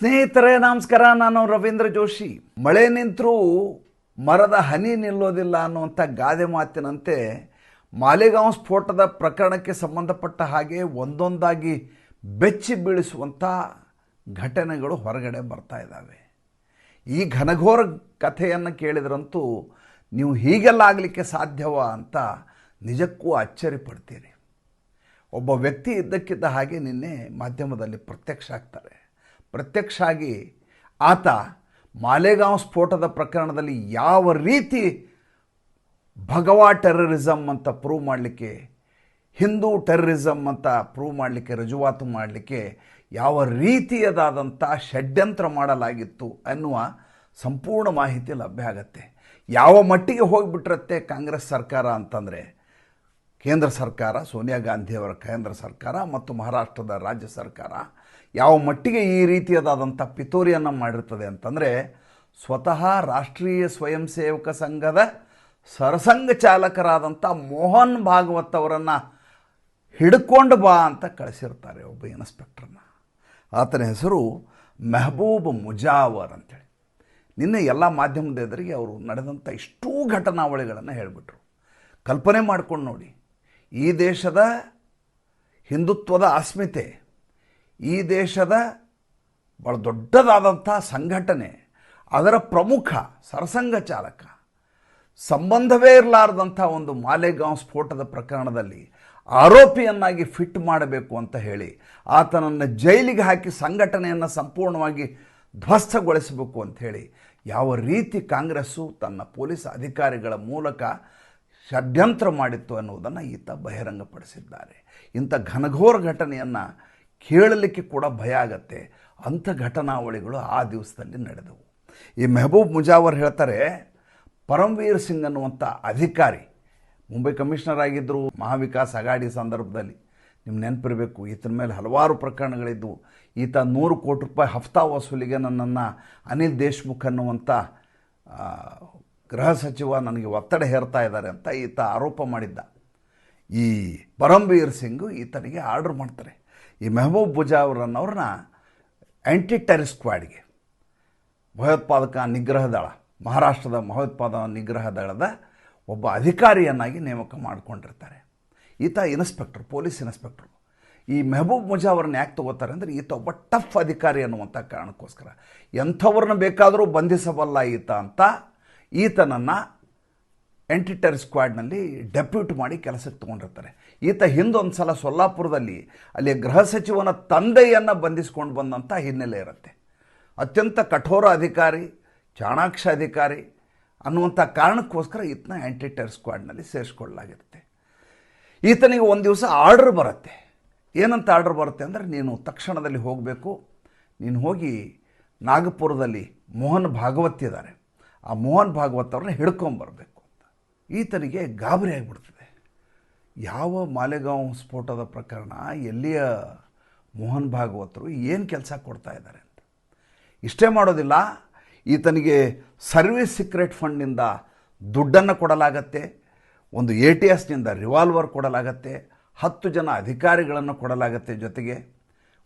ಸ್ನೇಹಿತರೆ, ನಮಸ್ಕಾರ. ನಾನು ರವೀಂದ್ರ ಜೋಶಿ. ಮಳೆ ನಿಂತರೂ ಮರದ ಹನಿ ನಿಲ್ಲೋದಿಲ್ಲ ಅನ್ನುವಂಥ ಗಾದೆ ಮಾತಿನಂತೆ ಮಾಲೆಗಾಂವ್ ಸ್ಫೋಟದ ಪ್ರಕರಣಕ್ಕೆ ಸಂಬಂಧಪಟ್ಟ ಹಾಗೆ ಒಂದೊಂದಾಗಿ ಬೆಚ್ಚಿ ಬೀಳಿಸುವಂಥ ಘಟನೆಗಳು ಹೊರಗಡೆ ಬರ್ತಾ ಇದ್ದಾವೆ. ಈ ಘನಘೋರ ಕಥೆಯನ್ನು ಕೇಳಿದ್ರಂತೂ ನೀವು ಹೀಗೆಲ್ಲ ಆಗಲಿಕ್ಕೆ ಸಾಧ್ಯವಾ ಅಂತ ನಿಜಕ್ಕೂ ಅಚ್ಚರಿ ಪಡ್ತೀರಿ ಒಬ್ಬ ವ್ಯಕ್ತಿ ಇದ್ದಕ್ಕಿದ್ದ ಹಾಗೆ ನಿನ್ನೆ ಮಾಧ್ಯಮದಲ್ಲಿ ಪ್ರತ್ಯಕ್ಷ ಆಗ್ತಾರೆ. ಪ್ರತ್ಯಕ್ಷ ಆಗಿ ಆತ ಮಾಲೆಗಾಂವ್ ಸ್ಫೋಟದ ಪ್ರಕರಣದಲ್ಲಿ ಯಾವ ರೀತಿ ಭಗವಾ ಟೆರರಿಸಮ್ ಅಂತ ಪ್ರೂವ್ ಮಾಡಲಿಕ್ಕೆ, ಹಿಂದೂ ಟೆರರಿಸಮ್ ಅಂತ ಪ್ರೂವ್ ಮಾಡಲಿಕ್ಕೆ, ರುಜುವಾತು ಮಾಡಲಿಕ್ಕೆ ಯಾವ ರೀತಿಯದಾದಂಥ ಷಡ್ಯಂತ್ರ ಮಾಡಲಾಗಿತ್ತು ಅನ್ನುವ ಸಂಪೂರ್ಣ ಮಾಹಿತಿ ಲಭ್ಯ ಆಗತ್ತೆ. ಯಾವ ಮಟ್ಟಿಗೆ ಹೋಗಿಬಿಟ್ಟಿರತ್ತೆ ಕಾಂಗ್ರೆಸ್ ಸರ್ಕಾರ ಅಂತಂದರೆ, ಕೇಂದ್ರ ಸರ್ಕಾರ, ಸೋನಿಯಾ ಗಾಂಧಿಯವರ ಕೇಂದ್ರ ಸರ್ಕಾರ ಮತ್ತು ಮಹಾರಾಷ್ಟ್ರದ ರಾಜ್ಯ ಸರ್ಕಾರ ಯಾವ ಮಟ್ಟಿಗೆ ಈ ರೀತಿಯದಾದಂಥ ಪಿತೂರಿಯನ್ನು ಮಾಡಿರ್ತದೆ ಅಂತಂದರೆ ಸ್ವತಃ ರಾಷ್ಟ್ರೀಯ ಸ್ವಯಂ ಸೇವಕ ಸಂಘದ ಸರಸಂಘ ಚಾಲಕರಾದಂಥ ಮೋಹನ್ ಭಾಗವತ್ ಅವರನ್ನು ಹಿಡ್ಕೊಂಡು ಬಾ ಅಂತ ಕಳಿಸಿರ್ತಾರೆ ಒಬ್ಬ ಇನ್ಸ್ಪೆಕ್ಟ್ರನ್ನ ಆತನ ಹೆಸರು ಮೆಹಬೂಬ್ ಮುಜಾವರ್ ಅಂತೇಳಿ. ನಿನ್ನೆ ಎಲ್ಲ ಮಾಧ್ಯಮದ ಎದುರಿಗೆ ಅವರು ನಡೆದಂಥ ಇಷ್ಟೂ ಘಟನಾವಳಿಗಳನ್ನು ಹೇಳಿಬಿಟ್ರು. ಕಲ್ಪನೆ ಮಾಡ್ಕೊಂಡು ನೋಡಿ, ಈ ದೇಶದ ಹಿಂದುತ್ವದ ಅಸ್ಮಿತೆ ಈ ದೇಶದ ಭಾಳ ದೊಡ್ಡದಾದಂಥ ಸಂಘಟನೆ, ಅದರ ಪ್ರಮುಖ ಸರಸಂಘ ಚಾಲಕ, ಸಂಬಂಧವೇ ಇರಲಾರ್ದಂಥ ಒಂದು ಮಾಲೆಗಾಂವ್ ಸ್ಫೋಟದ ಪ್ರಕರಣದಲ್ಲಿ ಆರೋಪಿಯನ್ನಾಗಿ ಫಿಟ್ ಮಾಡಬೇಕು ಅಂತ ಹೇಳಿ ಆತನನ್ನು ಜೈಲಿಗೆ ಹಾಕಿ ಸಂಘಟನೆಯನ್ನು ಸಂಪೂರ್ಣವಾಗಿ ಧ್ವಸ್ತಗೊಳಿಸಬೇಕು ಅಂಥೇಳಿ ಯಾವ ರೀತಿ ಕಾಂಗ್ರೆಸ್ಸು ತನ್ನ ಪೊಲೀಸ್ ಅಧಿಕಾರಿಗಳ ಮೂಲಕ ಷಡ್ಯಂತ್ರ ಮಾಡಿತ್ತು ಅನ್ನುವುದನ್ನು ಈತ ಬಹಿರಂಗಪಡಿಸಿದ್ದಾರೆ. ಇಂಥ ಘನಘೋರ ಘಟನೆಯನ್ನು ಕೇಳಲಿಕ್ಕೆ ಕೂಡ ಭಯ ಆಗತ್ತೆ. ಅಂಥ ಘಟನಾವಳಿಗಳು ಆ ದಿವಸದಲ್ಲಿ ನಡೆದವು. ಈ ಮೆಹಬೂಬ್ ಮುಜಾವರ್ ಹೇಳ್ತಾರೆ ಪರಮ್ವೀರ್ ಸಿಂಗ್ ಅನ್ನುವಂಥ ಅಧಿಕಾರಿ, ಮುಂಬೈ ಕಮಿಷನರ್ ಆಗಿದ್ದರು, ಮಹಾವಿಕಾಸ್ ಅಗಾಡಿ ಸಂದರ್ಭದಲ್ಲಿ. ನಿಮ್ಮ ನೆನಪಿರಬೇಕು, ಈತನ ಮೇಲೆ ಹಲವಾರು ಪ್ರಕರಣಗಳಿದ್ದವು ಈತ ನೂರು ಕೋಟಿ ರೂಪಾಯಿ ಹಫ್ತಾ ವಸೂಲಿಗೆ ನನ್ನನ್ನು ಅನಿಲ್ ದೇಶ್ಮುಖ್ ಅನ್ನುವಂಥ ಗೃಹ ಸಚಿವ ನನಗೆ ಒತ್ತಡ ಹೇರ್ತಾ ಇದ್ದಾರೆ ಅಂತ ಈತ ಆರೋಪ ಮಾಡಿದ್ದ. ಈ ಪರಮ್ವೀರ್ ಸಿಂಗು ಈತನಿಗೆ ಆರ್ಡರ್ ಮಾಡ್ತಾರೆ. ಈ ಮೆಹಬೂಬ್ ಬುಜಾವರನ್ನವ್ರನ್ನ ಆ್ಯಂಟಿ ಟೆರಿಸ್ ಸ್ಕ್ವಾಡ್ಗೆ ಭಯೋತ್ಪಾದಕ ನಿಗ್ರಹ ದಳ, ಮಹಾರಾಷ್ಟ್ರದ ಭಯೋತ್ಪಾದಕ ನಿಗ್ರಹ ದಳದ ಒಬ್ಬ ಅಧಿಕಾರಿಯನ್ನಾಗಿ ನೇಮಕ ಮಾಡಿಕೊಂಡಿರ್ತಾರೆ. ಈತ ಇನ್ಸ್ಪೆಕ್ಟರ್ ಪೊಲೀಸ್ ಇನ್ಸ್ಪೆಕ್ಟ್ರು ಈ ಮೆಹಬೂಬ್ ಮುಜಾವ್ರನ್ನ ಯಾಕೆ ತಗೋತಾರೆ ಅಂದರೆ ಈತ ಒಬ್ಬ ಟಫ್ ಅಧಿಕಾರಿ ಅನ್ನುವಂಥ ಕಾರಣಕ್ಕೋಸ್ಕರ. ಎಂಥವ್ರನ್ನ ಬೇಕಾದರೂ ಬಂಧಿಸಬಲ್ಲ ಈತ ಅಂತ ಈತನನ್ನು ಎಂಟಿಟರ್ ಸ್ಕ್ವಾಡ್ನಲ್ಲಿ ಡೆಪ್ಯೂಟ್ ಮಾಡಿ ಕೆಲಸಕ್ಕೆ ತೊಗೊಂಡಿರ್ತಾರೆ. ಈತ ಹಿಂದೊಂದು ಸಲ ಸೊಲ್ಲಾಪುರದಲ್ಲಿ ಅಲ್ಲಿ ಗೃಹ ಸಚಿವನ ತಂದೆಯನ್ನು ಬಂಧಿಸ್ಕೊಂಡು ಬಂದಂಥ ಹಿನ್ನೆಲೆ ಇರುತ್ತೆ. ಅತ್ಯಂತ ಕಠೋರ ಅಧಿಕಾರಿ, ಚಾಣಾಕ್ಷ ಅಧಿಕಾರಿ ಅನ್ನುವಂಥ ಕಾರಣಕ್ಕೋಸ್ಕರ ಈತನ ಆ್ಯಂಟಿಟರ್ ಸ್ಕ್ವಾಡ್ನಲ್ಲಿ ಸೇರಿಸ್ಕೊಳ್ಳಲಾಗಿರುತ್ತೆ. ಈತನಿಗೆ ಒಂದು ದಿವಸ ಆರ್ಡರ್ ಬರುತ್ತೆ. ಏನಂತ ಆರ್ಡರ್ ಬರುತ್ತೆ ಅಂದರೆ, ನೀನು ತಕ್ಷಣದಲ್ಲಿ ಹೋಗಬೇಕು. ನೀನು ಹೋಗಿ ನಾಗಪುರದಲ್ಲಿ ಮೋಹನ್ ಭಾಗವತ್ ಇದ್ದಾರೆ ಆ ಮೋಹನ್ ಭಾಗವತ್ ಅವ್ರನ್ನ ಹಿಡ್ಕೊಂಬರ್ಬೇಕು ಅಂತ ಈತನಿಗೆ ಗಾಬರಿ ಆಗಿಬಿಡ್ತದೆ. ಯಾವ ಮಾಲೆಗಾಂವ್ ಸ್ಫೋಟದ ಪ್ರಕರಣ ಎಲ್ಲಿಯ ಮೋಹನ್ ಭಾಗವತರು ಏನು ಕೆಲಸ ಕೊಡ್ತಾ ಇದ್ದಾರೆ ಅಂತ? ಇಷ್ಟೇ ಮಾಡೋದಿಲ್ಲ, ಈತನಿಗೆ ಸರ್ವಿಸ್ ಸೀಕ್ರೆಟ್ ಫಂಡ್ನಿಂದ ದುಡ್ಡನ್ನು ಕೊಡಲಾಗತ್ತೆ, ಒಂದು ಎ ಟಿ ಎಸ್ನಿಂದ ರಿವಾಲ್ವರ್ ಕೊಡಲಾಗತ್ತೆ, ಹತ್ತು ಜನ ಅಧಿಕಾರಿಗಳನ್ನು ಕೊಡಲಾಗತ್ತೆ ಜೊತೆಗೆ.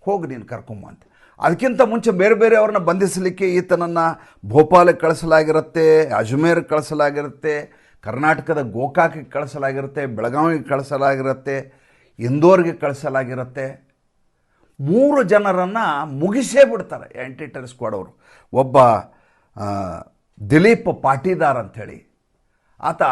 ಹೋಗಿ ನೀನು ಕರ್ಕೊಂಬ ಅಂತ. ಅದಕ್ಕಿಂತ ಮುಂಚೆ ಬೇರೆ ಬೇರೆ ಅವ್ರನ್ನ ಬಂಧಿಸಲಿಕ್ಕೆ ಈತನನ್ನು ಭೋಪಾಲಿಗೆ ಕಳಿಸಲಾಗಿರುತ್ತೆ, ಅಜ್ಮೇರ್ಗೆ ಕಳಿಸಲಾಗಿರುತ್ತೆ ಕರ್ನಾಟಕದ ಗೋಕಾಕಿಗೆ ಕಳಿಸಲಾಗಿರುತ್ತೆ, ಬೆಳಗಾವಿಗೆ ಕಳಿಸಲಾಗಿರುತ್ತೆ, ಇಂದೋರ್ಗೆ ಕಳಿಸಲಾಗಿರುತ್ತೆ. ಮೂರು ಜನರನ್ನು ಮುಗಿಸೇ ಬಿಡ್ತಾರೆ ಆ್ಯಂಟಿ ಸ್ಕ್ವಾಡ್ ಅವರು. ಒಬ್ಬ ದಿಲೀಪ್ ಪಾಟೀದಾರ್ ಅಂಥೇಳಿ. ಆತ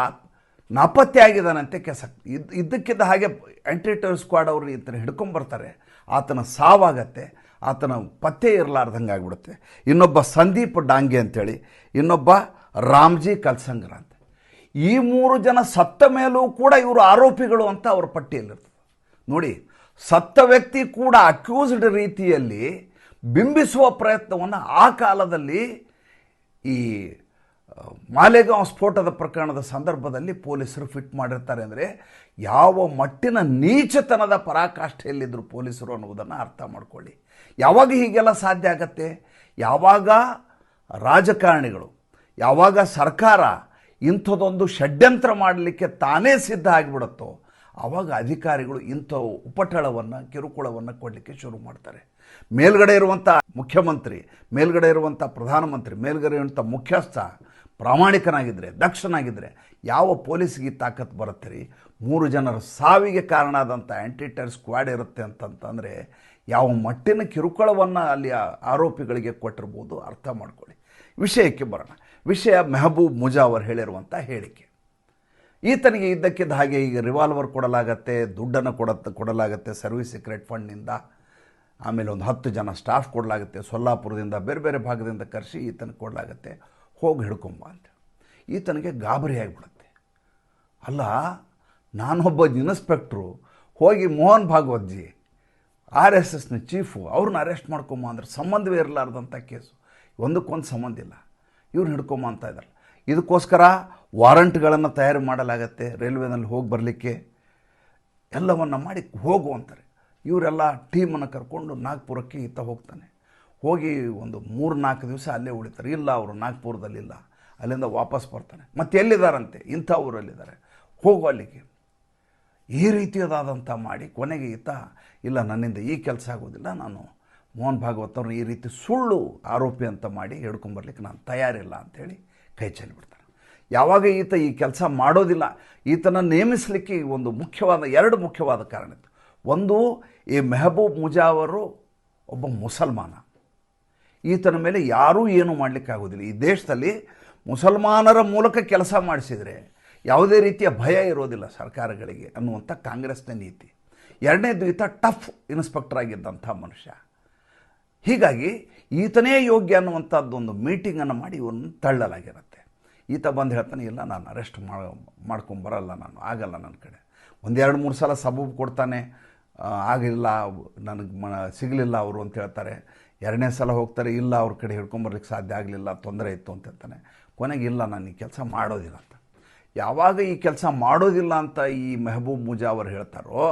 ನಾಪತ್ತೆ ಆಗಿದ್ದಾನಂತೆ ಕೆಸ, ಇದು, ಇದ್ದಕ್ಕಿದ್ದ ಹಾಗೆ ಆ್ಯಂಟಿ ಸ್ಕ್ವಾಡ್ ಅವರು ಈತನ ಹಿಡ್ಕೊಂಬರ್ತಾರೆ. ಆತನ ಸಾವಾಗತ್ತೆ, ಆತನ ಪತ್ತೆ ಇರಲಾರ್ದಂಗೆ ಆಗಿಬಿಡುತ್ತೆ ಇನ್ನೊಬ್ಬ ಸಂದೀಪ್ ಡಾಂಗೆ ಅಂಥೇಳಿ, ಇನ್ನೊಬ್ಬ ರಾಮ್ಜಿ ಕಲ್ಸಂಗ್ರ ಅಂತ. ಈ ಮೂರು ಜನ ಸತ್ತ ಮೇಲೂ ಕೂಡ ಇವರು ಆರೋಪಿಗಳು ಅಂತ ಅವ್ರ ಪಟ್ಟಿಯಲ್ಲಿರ್ತದೆ. ನೋಡಿ, ಸತ್ತ ವ್ಯಕ್ತಿ ಕೂಡ ಅಕ್ಯೂಸ್ಡ್ ರೀತಿಯಲ್ಲಿ ಬಿಂಬಿಸುವ ಪ್ರಯತ್ನವನ್ನು ಆ ಕಾಲದಲ್ಲಿ ಈ ಮಾಲೆಗಾಂವ್ ಸ್ಫೋಟದ ಪ್ರಕರಣದ ಸಂದರ್ಭದಲ್ಲಿ ಪೊಲೀಸರು ಫಿಟ್ ಮಾಡಿರ್ತಾರೆ ಅಂದರೆ ಯಾವ ಮಟ್ಟಿನ ನೀಚತನದ ಪರಾಕಾಷ್ಠೆಯಲ್ಲಿದ್ದರು ಪೊಲೀಸರು ಅನ್ನುವುದನ್ನು ಅರ್ಥ ಮಾಡಿಕೊಳ್ಳಿ. ಯಾವಾಗ ಹೀಗೆಲ್ಲ ಸಾಧ್ಯ ಆಗತ್ತೆ? ಯಾವಾಗ ರಾಜಕಾರಣಿಗಳು, ಯಾವಾಗ ಸರ್ಕಾರ ಇಂಥದ್ದೊಂದು ಷಡ್ಯಂತ್ರ ಮಾಡಲಿಕ್ಕೆ ತಾನೇ ಸಿದ್ಧ ಆಗಿಬಿಡುತ್ತೋ ಆವಾಗ ಅಧಿಕಾರಿಗಳು ಇಂಥ ಉಪಟಳವನ್ನು, ಕಿರುಕುಳವನ್ನು ಕೊಡಲಿಕ್ಕೆ ಶುರು ಮಾಡ್ತಾರೆ. ಮೇಲ್ಗಡೆ ಇರುವಂಥ ಮುಖ್ಯಮಂತ್ರಿ, ಮೇಲ್ಗಡೆ ಇರುವಂಥ ಪ್ರಧಾನಮಂತ್ರಿ, ಮೇಲ್ಗಡೆ ಇರುವಂಥ ಮುಖ್ಯಸ್ಥ ಪ್ರಾಮಾಣಿಕನಾಗಿದ್ದರೆ ದಕ್ಷನಾಗಿದ್ದರೆ ಯಾವ ಪೊಲೀಸ್ಗೆ ತಾಕತ್ತು ಬರುತ್ತೆ ರೀ ಮೂರು ಜನರ ಸಾವಿಗೆ ಕಾರಣ ಆದಂಥ ಆ್ಯಂಟಿಟರ್ ಸ್ಕ್ವಾಡ್ ಇರುತ್ತೆ ಅಂತಂತಂದರೆ ಯಾವ ಮಟ್ಟಿನ ಕಿರುಕುಳವನ್ನು ಅಲ್ಲಿ ಆರೋಪಿಗಳಿಗೆ ಕೊಟ್ಟಿರ್ಬೋದು, ಅರ್ಥ ಮಾಡ್ಕೊಳ್ಳಿ. ವಿಷಯಕ್ಕೆ ಬರೋಣ. ವಿಷಯ ಮೆಹಬೂಬ್ ಮುಜಾವರ್ ಹೇಳಿರುವಂಥ ಹೇಳಿಕೆ. ಈತನಿಗೆ ಇದ್ದಕ್ಕಿದ್ದ ಹಾಗೆ ಈಗ ರಿವಾಲ್ವರ್ ಕೊಡಲಾಗತ್ತೆ, ದುಡ್ಡನ್ನು ಕೊಡ ಕೊಡಲಾಗತ್ತೆ ಸರ್ವಿಸ್ ಸೀಕ್ರೆಟ್ ಫಂಡ್ನಿಂದ ಆಮೇಲೆ ಒಂದು ಹತ್ತು ಜನ ಸ್ಟಾಫ್ ಕೊಡಲಾಗುತ್ತೆ, ಸೊಲ್ಲಾಪುರದಿಂದ ಬೇರೆ ಬೇರೆ ಭಾಗದಿಂದ ಕರೆಸಿ ಈತನಿಗೆ ಕೊಡಲಾಗತ್ತೆ. ಹೋಗಿ ಹಿಡ್ಕೊಂಬ ಅಂತ. ಈತನಿಗೆ ಗಾಬರಿ ಆಗಿಬಿಡುತ್ತೆ. ಅಲ್ಲ, ನಾನೊಬ್ಬ ಇನ್ಸ್ಪೆಕ್ಟ್ರು ಹೋಗಿ ಮೋಹನ್ ಭಾಗವತ್ಜಿ ಆರ್ ಎಸ್ ಎಸ್ನ ಚೀಫು ಅವ್ರನ್ನ ಅರೆಸ್ಟ್ ಮಾಡ್ಕೊಂಬ ಅಂದ್ರೆ ಸಂಬಂಧವೇ ಇರಲಾರ್ದಂಥ ಕೇಸು ಒಂದಕ್ಕೊಂದು ಸಂಬಂಧ ಇಲ್ಲ. ಇವ್ರು ಹಿಡ್ಕೊಂಬ ಅಂತ ಇದ್ದಾರೆ ಇದಕ್ಕೋಸ್ಕರ ವಾರಂಟ್ಗಳನ್ನು ತಯಾರು ಮಾಡಲಾಗತ್ತೆ, ರೈಲ್ವೆನಲ್ಲಿ ಹೋಗಿ ಬರಲಿಕ್ಕೆ. ಎಲ್ಲವನ್ನು ಮಾಡಿ ಹೋಗು ಅಂತಾರೆ. ಇವರೆಲ್ಲ ಟೀಮನ್ನು ಕರ್ಕೊಂಡು ನಾಗ್ಪುರಕ್ಕೆ ಈತ ಹೋಗ್ತಾನೆ. ಹೋಗಿ ಒಂದು ಮೂರು ನಾಲ್ಕು ದಿವಸ ಅಲ್ಲೇ ಉಳಿತಾರೆ. ಇಲ್ಲ, ಅವರು ನಾಗ್ಪುರದಲ್ಲಿಲ್ಲ. ಅಲ್ಲಿಂದ ವಾಪಸ್ ಬರ್ತಾನೆ. ಮತ್ತೆ ಎಲ್ಲಿದ್ದಾರಂತೆ ಇಂಥ ಊರಲ್ಲಿದ್ದಾರೆ. ಹೋಗು ಅಲ್ಲಿಗೆ. ಈ ರೀತಿಯದಾದಂಥ ಮಾಡಿ ಕೊನೆಗೆ ಈತ, ಇಲ್ಲ, ನನ್ನಿಂದ ಈ ಕೆಲಸ ಆಗೋದಿಲ್ಲ, ನಾನು ಮೋಹನ್ ಭಾಗವತ್ ಅವರು ಈ ರೀತಿ ಸುಳ್ಳು ಆರೋಪಿ ಅಂತ ಮಾಡಿ ಹೇಳ್ಕೊಂಬರ್ಲಿಕ್ಕೆ ನಾನು ತಯಾರಿಲ್ಲ ಅಂಥೇಳಿ ಕೈ ಚೆಲ್ಲಿಬಿಡ್ತಾನೆ ಯಾವಾಗ ಈತ ಈ ಕೆಲಸ ಮಾಡೋದಿಲ್ಲ, ಈತನ ನೇಮಿಸಲಿಕ್ಕೆ ಒಂದು ಮುಖ್ಯವಾದ, ಎರಡು ಮುಖ್ಯವಾದ ಕಾರಣ ಇತ್ತು. ಒಂದು, ಈ ಮೆಹಬೂಬ್ ಮುಜಾ ಅವರು ಒಬ್ಬ ಮುಸಲ್ಮಾನ. ಈತನ ಮೇಲೆ ಯಾರೂ ಏನೂ ಮಾಡಲಿಕ್ಕಾಗೋದಿಲ್ಲ ಈ ದೇಶದಲ್ಲಿ ಮುಸಲ್ಮಾನರ ಮೂಲಕ ಕೆಲಸ ಮಾಡಿಸಿದರೆ ಯಾವುದೇ ರೀತಿಯ ಭಯ ಇರೋದಿಲ್ಲ ಸರ್ಕಾರಗಳಿಗೆ ಅನ್ನುವಂಥ ಕಾಂಗ್ರೆಸ್ನ ನೀತಿ. ಎರಡನೇದು, ಈತ ಟಫ್ ಇನ್ಸ್ಪೆಕ್ಟರ್ ಆಗಿದ್ದಂಥ ಮನುಷ್ಯ. ಹೀಗಾಗಿ ಈತನೇ ಯೋಗ್ಯ ಅನ್ನುವಂಥದ್ದು ಒಂದು ಮೀಟಿಂಗನ್ನು ಮಾಡಿ ಇವನ್ನು ತಳ್ಳಲಾಗಿರುತ್ತೆ. ಈತ ಬಂದು ಹೇಳ್ತಾನೆ, ಇಲ್ಲ, ನಾನು ಅರೆಸ್ಟ್ ಮಾಡಿ ಮಾಡ್ಕೊಂಬರಲ್ಲ ನಾನು, ಆಗಲ್ಲ ನನ್ನ ಕಡೆ. ಒಂದೆರಡು ಮೂರು ಸಲ ಸಬೂಬು ಕೊಡ್ತಾನೆ. ಆಗಿಲ್ಲ, ನನಗೆ ಮ, ಸಿಗಲಿಲ್ಲ ಅವರು ಅಂತ ಹೇಳ್ತಾರೆ. ಎರಡನೇ ಸಲ ಹೋಗ್ತಾರೆ, ಇಲ್ಲ, ಅವ್ರ ಕಡೆ ಹಿಡ್ಕೊಂಬರ್ಲಿಕ್ಕೆ ಸಾಧ್ಯ ಆಗಲಿಲ್ಲ, ತೊಂದರೆ ಇತ್ತು ಅಂತ ಹೇಳ್ತಾನೆ. ಕೊನೆಗೆ, ಇಲ್ಲ, ನಾನು ಈ ಕೆಲಸ ಮಾಡೋದಿಲ್ಲ ಅಂತ. ಯಾವಾಗ ಈ ಕೆಲಸ ಮಾಡೋದಿಲ್ಲ ಅಂತ ಈ ಮೆಹಬೂಬ್ ಮುಜಾ ಅವರು ಹೇಳ್ತಾರೋ,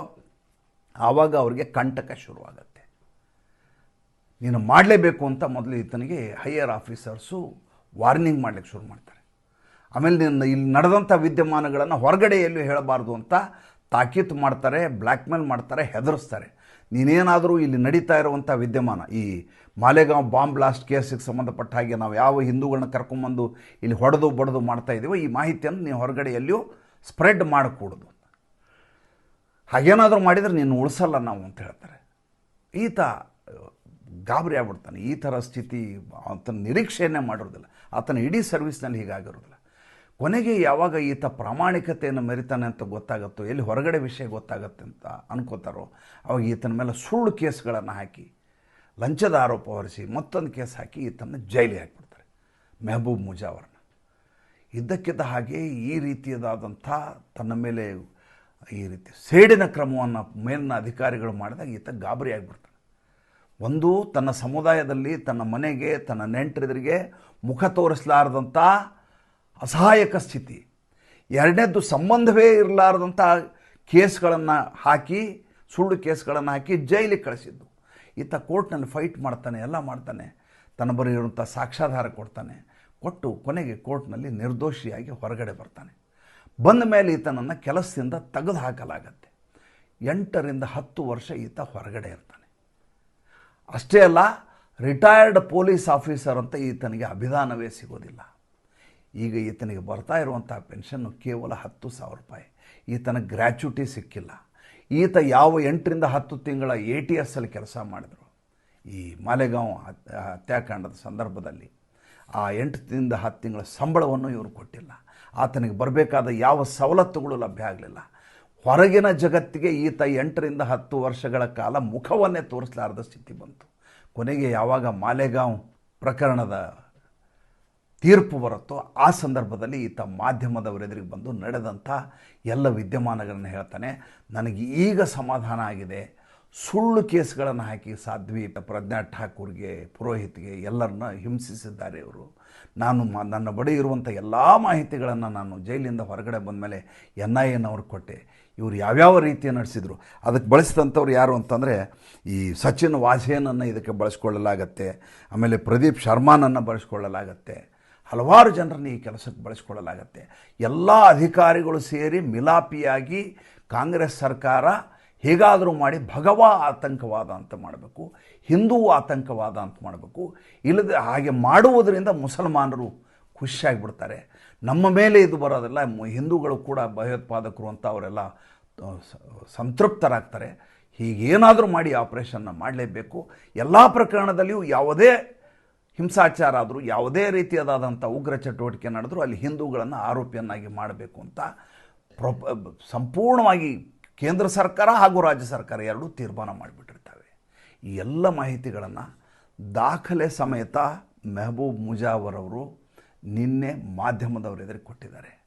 ಆವಾಗ ಅವ್ರಿಗೆ ಕಂಟಕ ಶುರುವಾಗತ್ತೆ. ನೀನು ಮಾಡಲೇಬೇಕು ಅಂತ ಮೊದಲು ಈತನಿಗೆ ಹೈಯರ್ ಆಫೀಸರ್ಸು ವಾರ್ನಿಂಗ್ ಮಾಡಲಿಕ್ಕೆ ಶುರು ಮಾಡ್ತಾರೆ. ಆಮೇಲೆ ನಿನ್ನ ಇಲ್ಲಿ ನಡೆದಂಥ ವಿದ್ಯಮಾನಗಳನ್ನು ಹೊರಗಡೆ ಎಲ್ಲೂ ಹೇಳಬಾರ್ದು ಅಂತ ತಾಕೀತು ಮಾಡ್ತಾರೆ, ಬ್ಲ್ಯಾಕ್ಮೇಲ್ ಮಾಡ್ತಾರೆ, ಹೆದರಿಸ್ತಾರೆ. ನೀನೇನಾದರೂ ಇಲ್ಲಿ ನಡೀತಾ ಇರುವಂಥ ವಿದ್ಯಮಾನ, ಈ ಮಾಲೆಗಾಂವ್ ಬಾಂಬ್ ಬ್ಲಾಸ್ಟ್ ಕೇಸಿಗೆ ಸಂಬಂಧಪಟ್ಟ ಹಾಗೆ ನಾವು ಯಾವ ಹಿಂದೂಗಳನ್ನ ಕರ್ಕೊಂಬಂದು ಇಲ್ಲಿ ಹೊಡೆದು ಬಡದು ಮಾಡ್ತಾ ಇದ್ದೀವೋ ಈ ಮಾಹಿತಿಯನ್ನು ನೀವು ಹೊರಗಡೆ ಎಲ್ಲಿಯೂ ಸ್ಪ್ರೆಡ್ ಮಾಡಕೂಡದು. ಹಾಗೇನಾದರೂ ಮಾಡಿದರೆ ನೀನು ಉಳಿಸಲ್ಲ ನಾವು ಅಂತ ಹೇಳ್ತಾರೆ. ಈತ ಗಾಬರಿ ಆಗ್ಬಿಡ್ತಾನೆ. ಈ ಥರ ಸ್ಥಿತಿ ಆತನ ನಿರೀಕ್ಷೆಯನ್ನೇ ಮಾಡಿರೋದಿಲ್ಲ. ಆತನ ಇಡೀ ಸರ್ವಿಸ್ನಲ್ಲಿ ಹೀಗಾಗಿರೋದಿಲ್ಲ. ಕೊನೆಗೆ ಯಾವಾಗ ಈತ ಪ್ರಾಮಾಣಿಕತೆಯನ್ನು ಮೆರಿತಾನೆ ಅಂತ ಗೊತ್ತಾಗುತ್ತೋ, ಎಲ್ಲಿ ಹೊರಗಡೆ ವಿಷಯ ಗೊತ್ತಾಗತ್ತೆ ಅಂತ ಅನ್ಕೋತಾರೋ, ಅವಾಗ ಈತನ ಮೇಲೆ ಸುಳ್ಳು ಕೇಸ್ಗಳನ್ನು ಹಾಕಿ, ಲಂಚದ ಆರೋಪ ಹೊರಿಸಿ ಮತ್ತೊಂದು ಕೇಸ್ ಹಾಕಿ ಈತನ ಜೈಲಿಗೆ ಹಾಕಿಬಿಡ್ತಾರೆ. ಮೆಹಬೂಬ್ ಮುಜಾವರ್ನ. ಇದ್ದಕ್ಕಿದ್ದ ಹಾಗೆ ಈ ರೀತಿಯದಾದಂಥ ತನ್ನ ಮೇಲೆ ಈ ರೀತಿ ಸೇಡಿನ ಕ್ರಮವನ್ನು ಮೇಲಿನ ಅಧಿಕಾರಿಗಳು ಮಾಡಿದಾಗ ಈತ ಗಾಬರಿ ಆಗಿಬಿಡ್ತಾನೆ. ಒಂದು ತನ್ನ ಸಮುದಾಯದಲ್ಲಿ, ತನ್ನ ಮನೆಗೆ, ತನ್ನ ನೆಂಟರೆದುರಿಗೆ ಮುಖ ತೋರಿಸಲಾರದಂಥ ಅಸಹಾಯಕ ಸ್ಥಿತಿ. ಎರಡನೇದ್ದು ಸಂಬಂಧವೇ ಇರಲಾರದಂಥ ಕೇಸ್ಗಳನ್ನು ಹಾಕಿ, ಸುಳ್ಳು ಕೇಸ್ಗಳನ್ನು ಹಾಕಿ ಜೈಲಿಗೆ ಕಳಿಸಿದ್ದು. ಈತ ಕೋರ್ಟ್ನಲ್ಲಿ ಫೈಟ್ ಮಾಡ್ತಾನೆ, ಎಲ್ಲ ಮಾಡ್ತಾನೆ. ತನ್ನ ಬರೀ ಇರುವಂಥ ಸಾಕ್ಷ್ಯಾಧಾರ ಕೊಡ್ತಾನೆ. ಕೊಟ್ಟು ಕೊನೆಗೆ ಕೋರ್ಟ್ನಲ್ಲಿ ನಿರ್ದೋಷಿಯಾಗಿ ಹೊರಗಡೆ ಬರ್ತಾನೆ. ಬಂದ ಮೇಲೆ ಈತನನ್ನು ಕೆಲಸದಿಂದ ತೆಗೆದು ಹಾಕಲಾಗತ್ತೆ ಎಂಟರಿಂದ ಹತ್ತು ವರ್ಷ ಈತ ಹೊರಗಡೆ ಇರ್ತಾನೆ. ಅಷ್ಟೇ ಅಲ್ಲ ರಿಟೈರ್ಡ್ ಪೊಲೀಸ್ ಆಫೀಸರ್ ಅಂತ ಈತನಿಗೆ ಅಭಿದಾನವೇ ಸಿಗೋದಿಲ್ಲ. ಈಗ ಈತನಿಗೆ ಬರ್ತಾ ಇರುವಂಥ ಪೆನ್ಷನ್ನು ಕೇವಲ ಹತ್ತು ಸಾವಿರ ರೂಪಾಯಿ. ಈತನ ಗ್ರ್ಯಾಚ್ಯುಟಿ ಸಿಕ್ಕಿಲ್ಲ. ಈತ ಯಾವ ಎಂಟರಿಂದ ಹತ್ತು ತಿಂಗಳ ಎ ಟಿ ಎಸ್ ಅಲ್ಲಿ ಕೆಲಸ ಮಾಡಿದರು. ಈ ಮಾಲೆಗಾಂವ್ ಹತ್- ಹತ್ಯಾಕಾಂಡದ ಸಂದರ್ಭದಲ್ಲಿ ಆ ಎಂಟರಿಂದ ಹತ್ತು ತಿಂಗಳ ಸಂಬಳವನ್ನು ಇವರು ಕೊಟ್ಟಿಲ್ಲ. ಆತನಿಗೆ ಬರಬೇಕಾದ ಯಾವ ಸವಲತ್ತುಗಳು ಲಭ್ಯ ಆಗಲಿಲ್ಲ. ಹೊರಗಿನ ಜಗತ್ತಿಗೆ ಈತ ಎಂಟರಿಂದ ಹತ್ತು ವರ್ಷಗಳ ಕಾಲ ಮುಖವನ್ನೇ ತೋರಿಸಲಾರದ ಸ್ಥಿತಿ ಬಂತು. ಕೊನೆಗೆ ಯಾವಾಗ ಮಾಲೆಗಾಂವ್ ಪ್ರಕರಣದ ತೀರ್ಪು ಬರುತ್ತೋ ಆ ಸಂದರ್ಭದಲ್ಲಿ ಈತ ಮಾಧ್ಯಮದವರ ಎದುರಿಗೆ ಬಂದು ನಡೆದಂಥ ಎಲ್ಲ ವಿದ್ಯಮಾನಗಳನ್ನು ಹೇಳ್ತಾನೆ, ನನಗೆ ಈಗ ಸಮಾಧಾನ ಆಗಿದೆ. ಸುಳ್ಳು ಕೇಸ್ಗಳನ್ನು ಹಾಕಿ ಸಾಧ್ವಿ ಪ್ರಜ್ಞಾ ಠಾಕೂರ್ಗೆ ಪುರೋಹಿತ್ಗೆ ಎಲ್ಲರನ್ನ ಹಿಂಸಿಸಿದ್ದಾರೆ ಇವರು. ನಾನು ಮ, ನನ್ನ ಬಳಿ ಇರುವಂಥ ಎಲ್ಲ ಮಾಹಿತಿಗಳನ್ನು ನಾನು ಜೈಲಿಂದ ಹೊರಗಡೆ ಬಂದಮೇಲೆ ಎನ್ ಐ ಎನವ್ರಿಗೆ ಕೊಟ್ಟೆ. ಇವರು ಯಾವ್ಯಾವ ರೀತಿಯ ನಡೆಸಿದರು. ಅದಕ್ಕೆ ಬಳಸಿದಂಥವ್ರು ಯಾರು ಅಂತಂದರೆ, ಈ ಸಚಿನ್ ವಾಸೇನನ್ನು ಇದಕ್ಕೆ ಬಳಸ್ಕೊಳ್ಳಲಾಗತ್ತೆ, ಆಮೇಲೆ ಪ್ರದೀಪ್ ಶರ್ಮಾನನ್ನು ಬಳಸ್ಕೊಳ್ಳಲಾಗತ್ತೆ, ಹಲವಾರು ಜನರನ್ನು ಈ ಕೆಲಸಕ್ಕೆ ಬಳಸ್ಕೊಳ್ಳಲಾಗತ್ತೆ. ಎಲ್ಲ ಅಧಿಕಾರಿಗಳು ಸೇರಿ ಮಿಲಾಪಿಯಾಗಿ ಕಾಂಗ್ರೆಸ್ ಸರ್ಕಾರ ಹೇಗಾದರೂ ಮಾಡಿ ಭಗವಾ ಆತಂಕವಾದ ಅಂತ ಮಾಡಬೇಕು, ಹಿಂದೂ ಆತಂಕವಾದ ಅಂತ ಮಾಡಬೇಕು. ಇಲ್ಲದೆ ಹಾಗೆ ಮಾಡುವುದರಿಂದ ಮುಸಲ್ಮಾನರು ಖುಷಿಯಾಗಿಬಿಡ್ತಾರೆ. ನಮ್ಮ ಮೇಲೆ ಇದು ಬರೋದಿಲ್ಲ ಹಿಂದೂಗಳು ಕೂಡ ಭಯೋತ್ಪಾದಕರು ಅಂತ ಅವರೆಲ್ಲ ಸಂತೃಪ್ತರಾಗ್ತಾರೆ. ಹೀಗೇನಾದರೂ ಮಾಡಿ ಆಪರೇಷನ್ನ ಮಾಡಲೇಬೇಕು. ಎಲ್ಲ ಪ್ರಕರಣದಲ್ಲಿಯೂ ಯಾವುದೇ ಹಿಂಸಾಚಾರ ಆದರೂ, ಯಾವುದೇ ರೀತಿಯಾದಂಥ ಉಗ್ರ ಚಟುವಟಿಕೆ ನಡೆದರೂ ಅಲ್ಲಿ ಹಿಂದೂಗಳನ್ನು ಆರೋಪಿಯನ್ನಾಗಿ ಮಾಡಬೇಕು ಅಂತ ಪ್ರೊ, ಸಂಪೂರ್ಣವಾಗಿ ಕೇಂದ್ರ ಸರ್ಕಾರ ಹಾಗೂ ರಾಜ್ಯ ಸರ್ಕಾರ ಎರಡೂ ತೀರ್ಮಾನ ಮಾಡಿಬಿಟ್ಟಿರ್ತವೆ. ಈ ಎಲ್ಲ ಮಾಹಿತಿಗಳನ್ನು ದಾಖಲೆ ಸಮೇತ ಮೆಹಬೂಬ್ ಮುಜಾವರ್ ಅವರು ನಿನ್ನೆ ಮಾಧ್ಯಮದವರು ಎದುರು ಕೊಟ್ಟಿದ್ದಾರೆ.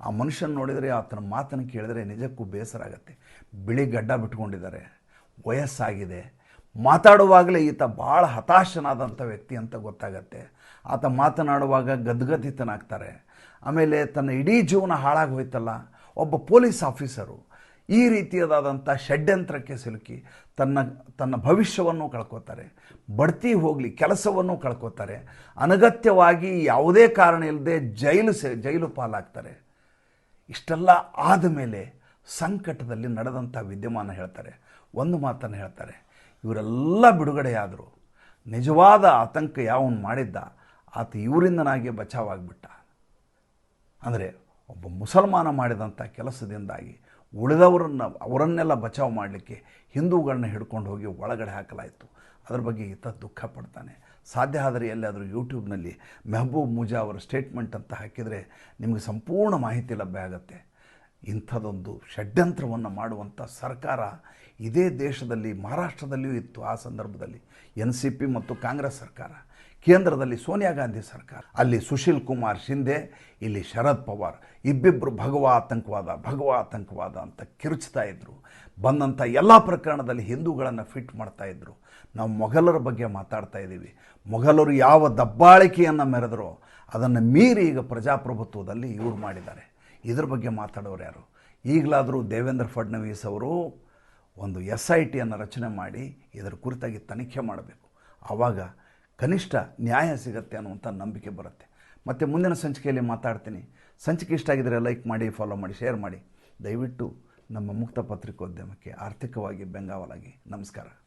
ಆ ಮನುಷ್ಯನ ನೋಡಿದರೆ ಆತನ ಮಾತನ್ನು ಕೇಳಿದರೆ ನಿಜಕ್ಕೂ ಬೇಸರ ಆಗುತ್ತೆ ಬಿಳಿ ಗಡ್ಡ ಬಿಟ್ಕೊಂಡಿದ್ದಾರೆ. ವಯಸ್ಸಾಗಿದೆ. ಮಾತಾಡುವಾಗಲೇ ಈತ ಭಾಳ ಹತಾಶನಾದಂಥ ವ್ಯಕ್ತಿ ಅಂತ ಗೊತ್ತಾಗತ್ತೆ. ಆತ ಮಾತನಾಡುವಾಗ ಗದ್ಗದಿತನಾಗ್ತಾರೆ. ಆಮೇಲೆ ತನ್ನ ಇಡೀ ಜೀವನ ಹಾಳಾಗಿ ಹೋಯ್ತಲ್ಲ. ಒಬ್ಬ ಪೊಲೀಸ್ ಆಫೀಸರು ಈ ರೀತಿಯದಾದಂಥ ಷಡ್ಯಂತ್ರಕ್ಕೆ ಸಿಲುಕಿ ತನ್ನ ತನ್ನ ಭವಿಷ್ಯವನ್ನು ಕಳ್ಕೊತಾರೆ. ಬಡ್ತಿ ಹೋಗಲಿ, ಕೆಲಸವನ್ನು ಕಳ್ಕೊತಾರೆ. ಅನಗತ್ಯವಾಗಿ ಯಾವುದೇ ಕಾರಣ ಇಲ್ಲದೆ ಜೈಲು ಸೆ, ಜೈಲು ಪಾಲಾಗ್ತಾರೆ. ಇಷ್ಟೆಲ್ಲ ಆದಮೇಲೆ ಸಂಕಟದಲ್ಲಿ ನಡೆದಂಥ ವಿದ್ಯಮಾನ ಹೇಳ್ತಾರೆ. ಒಂದು ಮಾತನ್ನು ಹೇಳ್ತಾರೆ. ಇವರೆಲ್ಲ ಬಿಡುಗಡೆಯಾದರು. ನಿಜವಾದ ಆತಂಕ ಯಾವನು ಮಾಡಿದ್ದ? ಆತ ಇವರಿಂದನಾಗಿ ಬಚಾವಾಗಿಬಿಟ್ಟ ಅಂದರೆ ಒಬ್ಬ ಮುಸಲ್ಮಾನ ಮಾಡಿದಂಥ ಕೆಲಸದಿಂದಾಗಿ ಉಳಿದವರನ್ನ, ಅವರನ್ನೆಲ್ಲ ಬಚಾವ್ ಮಾಡಲಿಕ್ಕೆ ಹಿಂದೂಗಳನ್ನ ಹಿಡ್ಕೊಂಡು ಹೋಗಿ ಒಳಗಡೆ ಹಾಕಲಾಯಿತು. ಅದರ ಬಗ್ಗೆ ಈತ ದುಃಖ ಪಡ್ತಾನೆ. ಸಾಧ್ಯ ಆದರೆ ಎಲ್ಲಾದರೂ ಯೂಟ್ಯೂಬ್ನಲ್ಲಿ ಮೆಹಬೂಬ್ ಮುಜಾ ಅವರ ಸ್ಟೇಟ್ಮೆಂಟ್ ಅಂತ ಹಾಕಿದರೆ ನಿಮಗೆ ಸಂಪೂರ್ಣ ಮಾಹಿತಿ ಲಭ್ಯ ಆಗುತ್ತೆ. ಇಂಥದ್ದೊಂದು ಷಡ್ಯಂತ್ರವನ್ನು ಮಾಡುವಂಥ ಸರ್ಕಾರ ಇದೇ ದೇಶದಲ್ಲಿ, ಮಹಾರಾಷ್ಟ್ರದಲ್ಲಿಯೂ ಇತ್ತು ಆ ಸಂದರ್ಭದಲ್ಲಿ. ಎನ್ ಸಿ ಪಿ ಮತ್ತು ಕಾಂಗ್ರೆಸ್ ಸರ್ಕಾರ. ಕೇಂದ್ರದಲ್ಲಿ ಸೋನಿಯಾ ಗಾಂಧಿ ಸರ್ಕಾರ. ಅಲ್ಲಿ ಸುಶೀಲ್ ಕುಮಾರ್ ಶಿಂದೆ ಇಲ್ಲಿ ಶರದ್ ಪವಾರ್. ಇಬ್ಬಿಬ್ಬರು ಭಗವ ಆತಂಕವಾದ ಭಗವ ಆತಂಕವಾದ ಅಂತ ಕಿರುಚ್ತಾ ಇದ್ದರು ಬಂದಂಥ ಎಲ್ಲ ಪ್ರಕರಣದಲ್ಲಿ ಹಿಂದೂಗಳನ್ನು ಫಿಟ್ ಮಾಡ್ತಾ ಇದ್ದರು ನಾವು ಮೊಘಲರ ಬಗ್ಗೆ ಮಾತಾಡ್ತಾ ಇದ್ದೀವಿ ಮೊಘಲರು ಯಾವ ದಬ್ಬಾಳಿಕೆಯನ್ನು ಮೆರೆದರೋ ಅದನ್ನು ಮೀರಿ ಈಗ ಪ್ರಜಾಪ್ರಭುತ್ವದಲ್ಲಿ ಇವರು ಮಾಡಿದ್ದಾರೆ. ಇದ್ರ ಬಗ್ಗೆ ಮಾತಾಡೋರು ಯಾರು? ಈಗಲಾದರೂ ದೇವೇಂದ್ರ ಫಡ್ನವೀಸ್ ಅವರು ಒಂದು ಎಸ್ ಐ ಟಿಯನ್ನು ರಚನೆ ಮಾಡಿ ಇದರ ಕುರಿತಾಗಿ ತನಿಖೆ ಮಾಡಬೇಕು. ಆವಾಗ ಕನಿಷ್ಠ ನ್ಯಾಯ ಸಿಗುತ್ತೆ ಅನ್ನುವಂಥ ನಂಬಿಕೆ ಬರುತ್ತೆ. ಮತ್ತು ಮುಂದಿನ ಸಂಚಿಕೆಯಲ್ಲಿ ಮಾತಾಡ್ತೀನಿ. ಸಂಚಿಕೆ ಇಷ್ಟ ಆಗಿದರೆ ಲೈಕ್ ಮಾಡಿ ಫಾಲೋ ಮಾಡಿ ಶೇರ್ ಮಾಡಿ. ದಯವಿಟ್ಟು ನಮ್ಮ ಮುಕ್ತ ಪತ್ರಿಕೋದ್ಯಮಕ್ಕೆ ಆರ್ಥಿಕವಾಗಿ ಬೆಂಗಾವಲಾಗಿ. ನಮಸ್ಕಾರ.